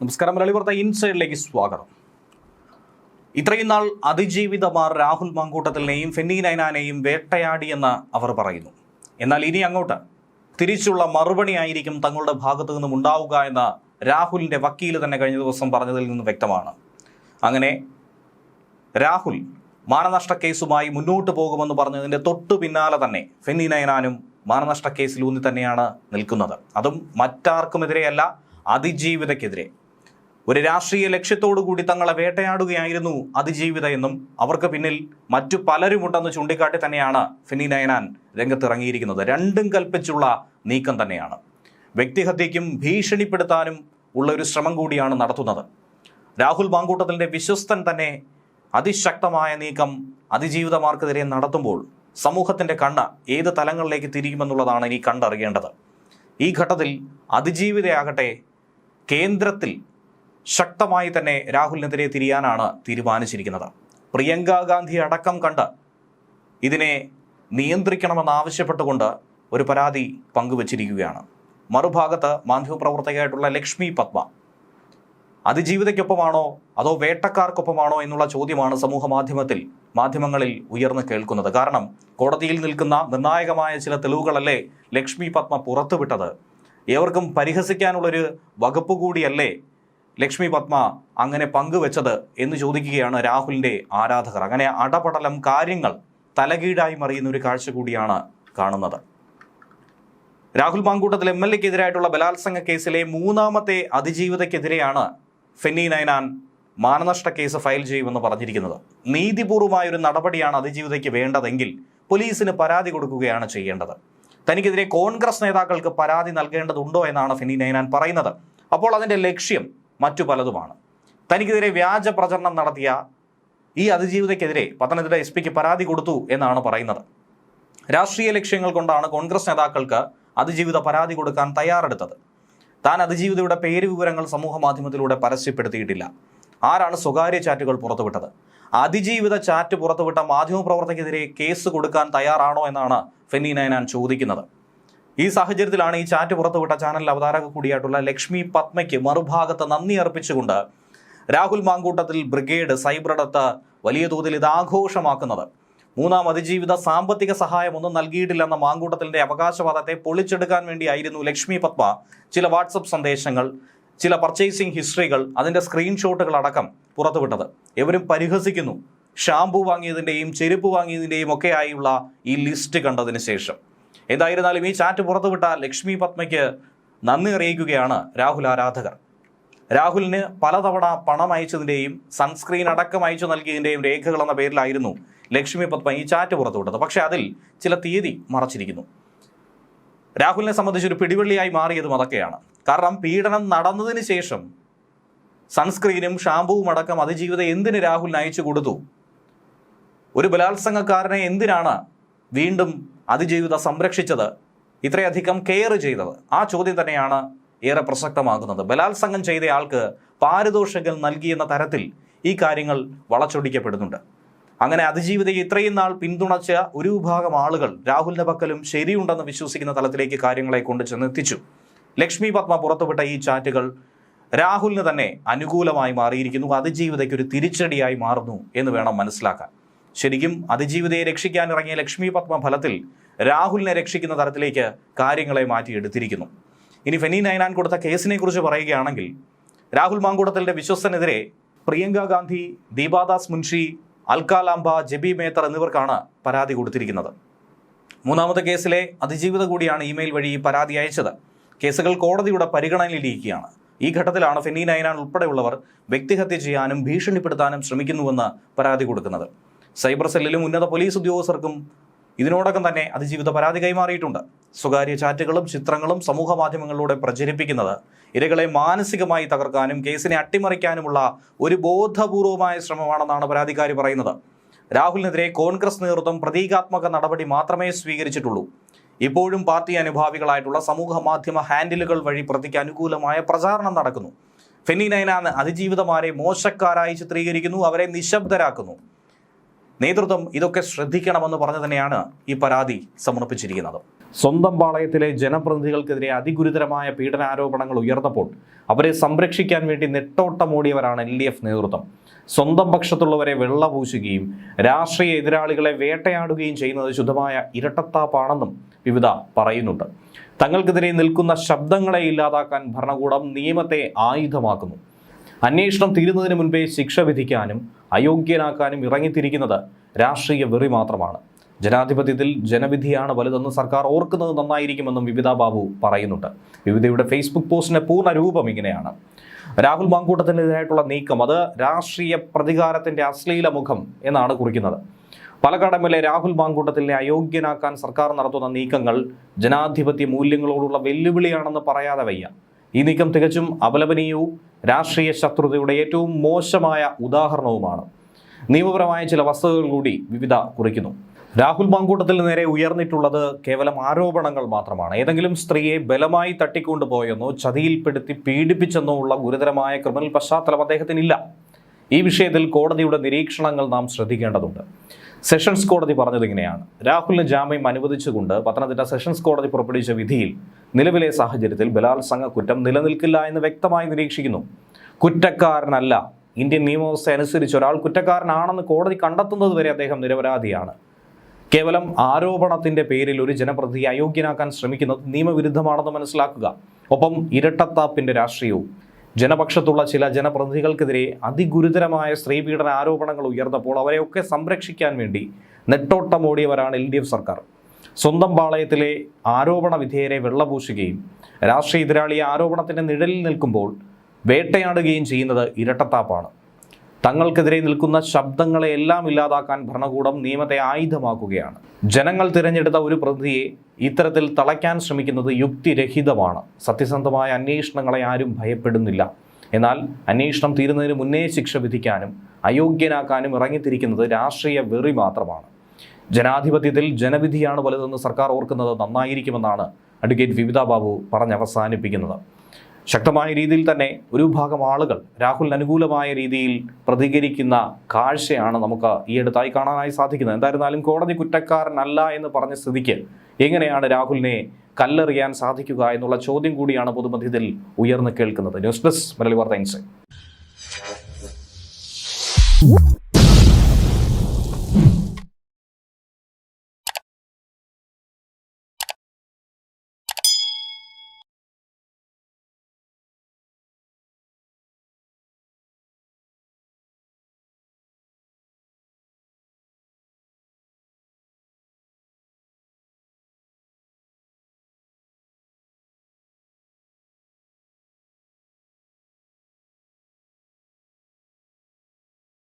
നമസ്കാരം മലയാളി വാർത്ത ഇൻസൈഡിലേക്ക് സ്വാഗതം. ഇത്രയും നാൾ അതിജീവിതമാർ രാഹുൽ മാങ്കൂട്ടത്തിലിനെയും ഫെന്നി നൈനാനെയും വേട്ടയാടിയെന്ന് അവർ പറയുന്നു. എന്നാൽ ഇനി അങ്ങോട്ട് തിരിച്ചുള്ള മറുപടി ആയിരിക്കും തങ്ങളുടെ ഭാഗത്തു നിന്നും ഉണ്ടാവുക എന്ന രാഹുലിന്റെ വക്കീൽ തന്നെ കഴിഞ്ഞ ദിവസം പറഞ്ഞതിൽ നിന്ന് വ്യക്തമാണ്. അങ്ങനെ രാഹുൽ മാനനഷ്ട കേസുമായി മുന്നോട്ട് പോകുമെന്ന് പറഞ്ഞതിന്റെ തൊട്ടു പിന്നാലെ തന്നെ ഫെന്നി നയനാനും മാനനഷ്ട കേസിൽ തന്നെയാണ് നിൽക്കുന്നത്. അതും മറ്റാർക്കുമെതിരെയല്ല അതിജീവിതയ്ക്കെതിരെ. ഒരു രാഷ്ട്രീയ ലക്ഷ്യത്തോടു കൂടി തങ്ങളെ വേട്ടയാടുകയായിരുന്നു അതിജീവിത എന്നും അവർക്ക് പിന്നിൽ മറ്റു പലരുമുണ്ടെന്ന് ചൂണ്ടിക്കാട്ടി തന്നെയാണ് ഫിനി നയനാൻ രംഗത്തിറങ്ങിയിരിക്കുന്നത്. രണ്ടും കൽപ്പിച്ചുള്ള നീക്കം തന്നെയാണ്. വ്യക്തിഹത്യയ്ക്കും ഭീഷണിപ്പെടുത്താനും ഉള്ള ഒരു ശ്രമം കൂടിയാണ് നടത്തുന്നത്. രാഹുൽ മാങ്കൂട്ടത്തിന്റെ വിശ്വസ്തൻ തന്നെ അതിശക്തമായ നീക്കം അതിജീവിതമാർക്കെതിരെ നടത്തുമ്പോൾ സമൂഹത്തിന്റെ കണ്ണ് ഏത് തലങ്ങളിലേക്ക് തിരിയുമെന്നുള്ളതാണ് ഇനി കണ്ടറിയേണ്ടത്. ഈ ഘട്ടത്തിൽ അതിജീവിതയാകട്ടെ കേന്ദ്രത്തിൽ ശക്തമായി തന്നെ രാഹുലിനെതിരെ തിരിയാനാണ് തീരുമാനിച്ചിരിക്കുന്നത്. പ്രിയങ്ക ഗാന്ധി അടക്കം കണ്ട് ഇതിനെ നിയന്ത്രിക്കണമെന്നാവശ്യപ്പെട്ടുകൊണ്ട് ഒരു പരാതി പങ്കുവച്ചിരിക്കുകയാണ്. മറുഭാഗത്ത് മാധ്യമപ്രവർത്തകയായിട്ടുള്ള ലക്ഷ്മി പത്മ അതിജീവിതയ്ക്കൊപ്പമാണോ അതോ വേട്ടക്കാർക്കൊപ്പമാണോ എന്നുള്ള ചോദ്യമാണ് സമൂഹ മാധ്യമത്തിൽ മാധ്യമങ്ങളിൽ ഉയർന്നു കേൾക്കുന്നത്. കാരണം കോടതിയിൽ നിൽക്കുന്ന നിർണായകമായ ചില തെളിവുകളല്ലേ ലക്ഷ്മി പത്മ പുറത്തുവിട്ടത്. ഏവർക്കും പരിഹസിക്കാനുള്ളൊരു വകുപ്പ് കൂടിയല്ലേ ലക്ഷ്മി പത്മ അങ്ങനെ പങ്കുവെച്ചത് എന്ന് ചോദിക്കുകയാണ് രാഹുലിന്റെ ആരാധകർ. അങ്ങനെ അടപടലം കാര്യങ്ങൾ തലകീടായി മറിയുന്ന ഒരു കാഴ്ച കൂടിയാണ് കാണുന്നത്. രാഹുൽ മാങ്കൂട്ടത്തിൽ എം എൽ എക്കെതിരായിട്ടുള്ള ബലാത്സംഗ കേസിലെ മൂന്നാമത്തെ അതിജീവിതയ്ക്കെതിരെയാണ് ഫെന്നി നൈനാൻ മാനനഷ്ട കേസ് ഫയൽ ചെയ്യുമെന്ന് പറഞ്ഞിരിക്കുന്നത്. നീതിപൂർവമായ ഒരു നടപടിയാണ് അതിജീവിതയ്ക്ക് വേണ്ടതെങ്കിൽ പോലീസിന് പരാതി കൊടുക്കുകയാണ് ചെയ്യേണ്ടത്. തനിക്കെതിരെ കോൺഗ്രസ് നേതാക്കൾക്ക് പരാതി നൽകേണ്ടതുണ്ടോ എന്നാണ് ഫെന്നി നൈനാൻ പറയുന്നത്. അപ്പോൾ അതിന്റെ ലക്ഷ്യം മറ്റു പലതുമാണ്. തനിക്കെതിരെ വ്യാജ പ്രചരണം നടത്തിയ ഈ അതിജീവിതയ്ക്കെതിരെ പത്തനംതിട്ട എസ് പിക്ക് പരാതി കൊടുത്തു എന്നാണ് പറയുന്നത്. രാഷ്ട്രീയ ലക്ഷ്യങ്ങൾ കൊണ്ടാണ് കോൺഗ്രസ് നേതാക്കൾക്ക് അതിജീവിത പരാതി കൊടുക്കാൻ തയ്യാറെടുത്തത്. താൻ അതിജീവിതയുടെ പേര് വിവരങ്ങൾ സമൂഹ മാധ്യമത്തിലൂടെ പരസ്യപ്പെടുത്തിയിട്ടില്ല. ആരാണ് സ്വകാര്യ ചാറ്റുകൾ പുറത്തുവിട്ടത്? അതിജീവിത ചാറ്റ് പുറത്തുവിട്ട മാധ്യമപ്രവർത്തകർക്കെതിരെ കേസ് കൊടുക്കാൻ തയ്യാറാണോ എന്നാണ് ഫെന്നി നയനാൻ ചോദിക്കുന്നത്. ഈ സാഹചര്യത്തിലാണ് ഈ ചാറ്റ് പുറത്തുവിട്ട ചാനൽ അവതാരക കൂടിയായിട്ടുള്ള ലക്ഷ്മി പത്മയ്ക്ക് മറുഭാഗത്ത് നന്ദി അർപ്പിച്ചുകൊണ്ട് രാഹുൽ മാങ്കൂട്ടത്തിൽ ബ്രിഗേഡ് സൈബറടത്ത് വലിയ തോതിൽ ഇത് ആഘോഷമാക്കുന്നത്. മൂന്നാം അതിജീവിത സാമ്പത്തിക സഹായമൊന്നും നൽകിയിട്ടില്ലെന്ന മാങ്കൂട്ടത്തിന്റെ അവകാശവാദത്തെ പൊളിച്ചെടുക്കാൻ വേണ്ടിയായിരുന്നു ലക്ഷ്മി പത്മ. ചില വാട്സപ്പ് സന്ദേശങ്ങൾ ചില പർച്ചേസിംഗ് ഹിസ്റ്ററികൾ അതിന്റെ സ്ക്രീൻഷോട്ടുകൾ അടക്കം പുറത്തുവിട്ടത്. എവരും പരിഹസിക്കുന്നു. ഷാംപൂ വാങ്ങിയതിന്റെയും ചെരുപ്പ് വാങ്ങിയതിന്റെയും ഒക്കെയായുള്ള ഈ ലിസ്റ്റ് കണ്ടതിന് ശേഷം. എന്തായിരുന്നാലും ഈ ചാറ്റ് പുറത്തുവിട്ട ലക്ഷ്മി പത്മയ്ക്ക് നന്ദി അറിയിക്കുകയാണ് രാഹുൽ ആരാധകർ. രാഹുലിന് പലതവണ പണം അയച്ചതിന്റെയും സൺസ്ക്രീൻ അടക്കം അയച്ചു നൽകിയതിന്റെയും രേഖകൾ എന്ന പേരിലായിരുന്നു ലക്ഷ്മി പത്മ ഈ ചാറ്റ് പുറത്തുവിട്ടത്. പക്ഷേ അതിൽ ചില തീയതി മറച്ചിരിക്കുന്നു. രാഹുലിനെ സംബന്ധിച്ച് ഒരു പിടിവള്ളിയായി മാറിയതും അതൊക്കെയാണ്. കാരണം പീഡനം നടന്നതിന് ശേഷം സൺസ്ക്രീനും ഷാമ്പുവും അടക്കം അതിജീവിത എന്തിന് രാഹുലിന് അയച്ചു കൊടുത്തു? ഒരു ബലാത്സംഗക്കാരനെ എന്തിനാണ് വീണ്ടും അതിജീവിത സംരക്ഷിച്ചത് ഇത്രയധികം കെയർ ചെയ്തത്. ആ ചോദ്യം തന്നെയാണ് ഏറെ പ്രസക്തമാകുന്നത്. ബലാത്സംഗം ചെയ്തയാൾക്ക് പാരിതോഷികം നൽകിയെന്ന തരത്തിൽ ഈ കാര്യങ്ങൾ വളച്ചൊടിക്കപ്പെടുന്നുണ്ട്. അങ്ങനെ അതിജീവിതയെ ഇത്രയും നാൾ പിന്തുണച്ച ഒരു വിഭാഗം ആളുകൾ രാഹുലിന്റെ പക്കലും ശരിയുണ്ടെന്ന് വിശ്വസിക്കുന്ന തലത്തിലേക്ക് കാര്യങ്ങളെ കൊണ്ട് ചെന്നെത്തിച്ചു. ലക്ഷ്മി പത്മ പുറത്തുവിട്ട ഈ ചാറ്റുകൾ രാഹുലിന് തന്നെ അനുകൂലമായി മാറിയിരിക്കുന്നു. അതിജീവിതയ്ക്ക് ഒരു തിരിച്ചടിയായി മാറുന്നു എന്ന് വേണം മനസ്സിലാക്കാൻ. ശരിക്കും അതിജീവിതയെ രക്ഷിക്കാൻ ഇറങ്ങിയ ലക്ഷ്മി പത്മ ഫലത്തിൽ രാഹുലിനെ രക്ഷിക്കുന്ന തരത്തിലേക്ക് കാര്യങ്ങളെ മാറ്റിയെടുത്തിരിക്കുന്നു ഇനി ഫെനി നൈനാൻ കൊടുത്ത കേസിനെ കുറിച്ച് പറയുകയാണെങ്കിൽ രാഹുൽ മാങ്കൂടത്തലിന്റെ വിശ്വസ്തനെതിരെ പ്രിയങ്ക ഗാന്ധി ദീപാദാസ് മുൻഷി അൽക്കാലാംബ ജബി മേത്തർ എന്നിവർക്കാണ് പരാതി കൊടുത്തിരിക്കുന്നത്. മൂന്നാമത്തെ കേസിലെ അതിജീവിത കൂടിയാണ് ഇമെയിൽ വഴി പരാതി അയച്ചത്. കേസുകൾ കോടതിയുടെ പരിഗണനയിലിരിക്കുകയാണ്. ഈ ഘട്ടത്തിലാണ് ഫെനി നൈനാൻ ഉൾപ്പെടെയുള്ളവർ വ്യക്തിഹത്യ ചെയ്യാനും ഭീഷണിപ്പെടുത്താനും ശ്രമിക്കുന്നുവെന്ന് പരാതി കൊടുക്കുന്നത്. സൈബർ സെല്ലിലും ഉന്നത പോലീസ് ഉദ്യോഗസ്ഥർക്കും ഇതിനോടകം തന്നെ അതിജീവിത പരാതി കൈമാറിയിട്ടുണ്ട്. സ്വകാര്യ ചാറ്റുകളും ചിത്രങ്ങളും സമൂഹ മാധ്യമങ്ങളിലൂടെ പ്രചരിപ്പിക്കുന്നത് ഇരകളെ മാനസികമായി തകർക്കാനും കേസിനെ അട്ടിമറിക്കാനുമുള്ള ഒരു ബോധപൂർവമായ ശ്രമമാണെന്നാണ് പരാതിക്കാരി പറയുന്നത്. രാഹുലിനെതിരെ കോൺഗ്രസ് നേതൃത്വം പ്രതീകാത്മക നടപടി മാത്രമേ സ്വീകരിച്ചിട്ടുള്ളൂ. ഇപ്പോഴും പാർട്ടി അനുഭാവികളായിട്ടുള്ള സമൂഹ മാധ്യമ ഹാൻഡിലുകൾ വഴി പ്രതിക്ക് അനുകൂലമായ പ്രചാരണം നടക്കുന്നു. ഫെന്നി നൈനാൻ അതിജീവിതമാരെ മോശക്കാരായി ചിത്രീകരിക്കുന്നു അവരെ നിശബ്ദരാക്കുന്നു. നേതൃത്വം ഇതൊക്കെ ശ്രദ്ധിക്കണമെന്ന് പറഞ്ഞു തന്നെയാണ് ഈ പരാതി സമർപ്പിച്ചിരിക്കുന്നത്. സ്വന്തം പാളയത്തിലെ ജനപ്രതിനിധികൾക്കെതിരെ അതിഗുരുതരമായ പീഡനാരോപണങ്ങൾ ഉയർന്നപ്പോൾ അവരെ സംരക്ഷിക്കാൻ വേണ്ടി നെട്ടോട്ടമോടിയവരാണ് എൽ ഡി എഫ് നേതൃത്വം. സ്വന്തം പക്ഷത്തുള്ളവരെ വെള്ളപൂശുകയും രാഷ്ട്രീയ എതിരാളികളെ വേട്ടയാടുകയും ചെയ്യുന്നത് ശുദ്ധമായ ഇരട്ടത്താപ്പാണെന്നും വിവിധ പറയുന്നുണ്ട്. തങ്ങൾക്കെതിരെ നിൽക്കുന്ന ശബ്ദങ്ങളെ ഇല്ലാതാക്കാൻ ഭരണകൂടം നിയമത്തെ ആയുധമാക്കുന്നു. അന്വേഷണം തീരുന്നതിന് മുൻപേ ശിക്ഷ വിധിക്കാനും അയോഗ്യനാക്കാനും ഇറങ്ങിത്തിരിക്കുന്നത് രാഷ്ട്രീയ വെറി മാത്രമാണ്. ജനാധിപത്യത്തിൽ ജനവിധിയാണ് വലുതെന്ന് സർക്കാർ ഓർക്കുന്നത് നന്നായിരിക്കുമെന്നും വിവിധ ബാബു പറയുന്നുണ്ട്. വിവിധയുടെ ഫേസ്ബുക്ക് പോസ്റ്റിന്റെ പൂർണ രൂപം ഇങ്ങനെയാണ്. രാഹുൽ മാങ്കൂട്ടത്തിനെതിരായിട്ടുള്ള നീക്കം അത് രാഷ്ട്രീയ പ്രതികാരത്തിന്റെ അശ്ലീല മുഖം എന്നാണ് കുറിക്കുന്നത്. Palakkad M L A Rahul മാങ്കൂട്ടത്തിനെ അയോഗ്യനാക്കാൻ സർക്കാർ നടത്തുന്ന നീക്കങ്ങൾ ജനാധിപത്യ മൂല്യങ്ങളോടുള്ള വെല്ലുവിളിയാണെന്ന് പറയാതെ വയ്യ. ഈ നീക്കം തികച്ചും അപലപനീയവും രാഷ്ട്രീയ ശത്രുതയുടെ ഏറ്റവും മോശമായ ഉദാഹരണവുമാണ്. നിയമപരമായ ചില വസ്തുതകൾ കൂടി വിവിധ കുറിക്കുന്നു. രാഹുൽ മാങ്കൂട്ടത്തിൽ നേരെ ഉയർന്നിട്ടുള്ളത് കേവലം ആരോപണങ്ങൾ മാത്രമാണ്. ഏതെങ്കിലും സ്ത്രീയെ ബലമായി തട്ടിക്കൊണ്ടുപോയെന്നോ ചതിയിൽപ്പെടുത്തി പീഡിപ്പിച്ചെന്നോ ഉള്ള ഗുരുതരമായ ക്രിമിനൽ പശ്ചാത്തലം അദ്ദേഹത്തിനില്ല. ഈ വിഷയത്തിൽ കോടതിയുടെ നിരീക്ഷണങ്ങൾ നാം ശ്രദ്ധിക്കേണ്ടതുണ്ട്. സെഷൻസ് കോടതി പറഞ്ഞത് ഇങ്ങനെയാണ് രാഹുലിന് ജാമ്യം അനുവദിച്ചുകൊണ്ട് പത്തനംതിട്ട സെഷൻസ് കോടതി പുറപ്പെടുവിച്ച വിധിയിൽ നിലവിലെ സാഹചര്യത്തിൽ ബലാത്സംഗ കുറ്റം നിലനിൽക്കില്ല എന്ന് വ്യക്തമായി നിരീക്ഷിക്കുന്നു. കുറ്റക്കാരനല്ല. ഇന്ത്യൻ നിയമവ്യവസ്ഥ അനുസരിച്ച് ഒരാൾ കുറ്റക്കാരനാണെന്ന് കോടതി കണ്ടെത്തുന്നത് വരെ അദ്ദേഹം നിരപരാധിയാണ്. കേവലം ആരോപണത്തിന്റെ പേരിൽ ഒരു ജനപ്രതിയെ അയോഗ്യനാക്കാൻ ശ്രമിക്കുന്നത് നിയമവിരുദ്ധമാണെന്ന് മനസ്സിലാക്കുക. ഒപ്പം ഇരട്ടത്താപ്പിന്റെ രാഷ്ട്രീയവും ജനപക്ഷത്തുള്ള ചില ജനപ്രതിനിധികൾക്കെതിരെ അതിഗുരുതരമായ സ്ത്രീപീഡന ആരോപണങ്ങൾ ഉയർന്നപ്പോൾ അവരെയൊക്കെ സംരക്ഷിക്കാൻ വേണ്ടി നെട്ടോട്ടമോടിയവരാണ് എൽ ഡി എഫ് സർക്കാർ. സ്വന്തം പാളയത്തിലെ ആരോപണ വിധേയരെ വെള്ളപൂശുകയും രാഷ്ട്രീയ എതിരാളിയെ ആരോപണത്തിന്റെ നിഴലിൽ നിൽക്കുമ്പോൾ വേട്ടയാടുകയും ചെയ്യുന്നത് ഇരട്ടത്താപ്പാണ്. തങ്ങൾക്കെതിരെ നിൽക്കുന്ന ശബ്ദങ്ങളെ എല്ലാം ഇല്ലാതാക്കാൻ ഭരണകൂടം നിയമത്തെ ആയുധമാക്കുകയാണ്. ജനങ്ങൾ തിരഞ്ഞെടുത്ത ഒരു പ്രതിയെ ഇത്തരത്തിൽ തളയ്ക്കാൻ ശ്രമിക്കുന്നത് യുക്തിരഹിതമാണ്. സത്യസന്ധമായ അന്വേഷണങ്ങളെ ആരും ഭയപ്പെടുന്നില്ല. എന്നാൽ അന്വേഷണം തീരുന്നതിന് മുന്നേ ശിക്ഷ വിധിക്കാനും അയോഗ്യനാക്കാനും ഇറങ്ങിത്തിരിക്കുന്നത് രാഷ്ട്രീയ വെറി മാത്രമാണ്. ജനാധിപത്യത്തിൽ ജനവിധിയാണ് വലുതെന്ന് സർക്കാർ ഓർക്കുന്നത് നന്നായിരിക്കുമെന്നാണ് അഡ്വക്കേറ്റ് വിവിധ ബാബു പറഞ്ഞവസാനിപ്പിക്കുന്നത് ശക്തമായ രീതിയിൽ തന്നെ ഒരു വിഭാഗം ആളുകൾ രാഹുലിന് അനുകൂലമായ രീതിയിൽ പ്രതികരിക്കുന്ന കാഴ്ചയാണ് നമുക്ക് ഈ അടുത്തായി കാണാനായി സാധിക്കുന്നത്. എന്തായിരുന്നാലും കോടതി കുറ്റക്കാരനല്ല എന്ന് പറഞ്ഞ സ്ഥിതിക്ക് എങ്ങനെയാണ് രാഹുലിനെ കല്ലെറിയാൻ സാധിക്കുക എന്നുള്ള ചോദ്യം കൂടിയാണ് പൊതുമധ്യത്തിൽ ഉയർന്നു കേൾക്കുന്നത്. ന്യൂസ് ഡെസ്ക് മലയാളി വാർത്ത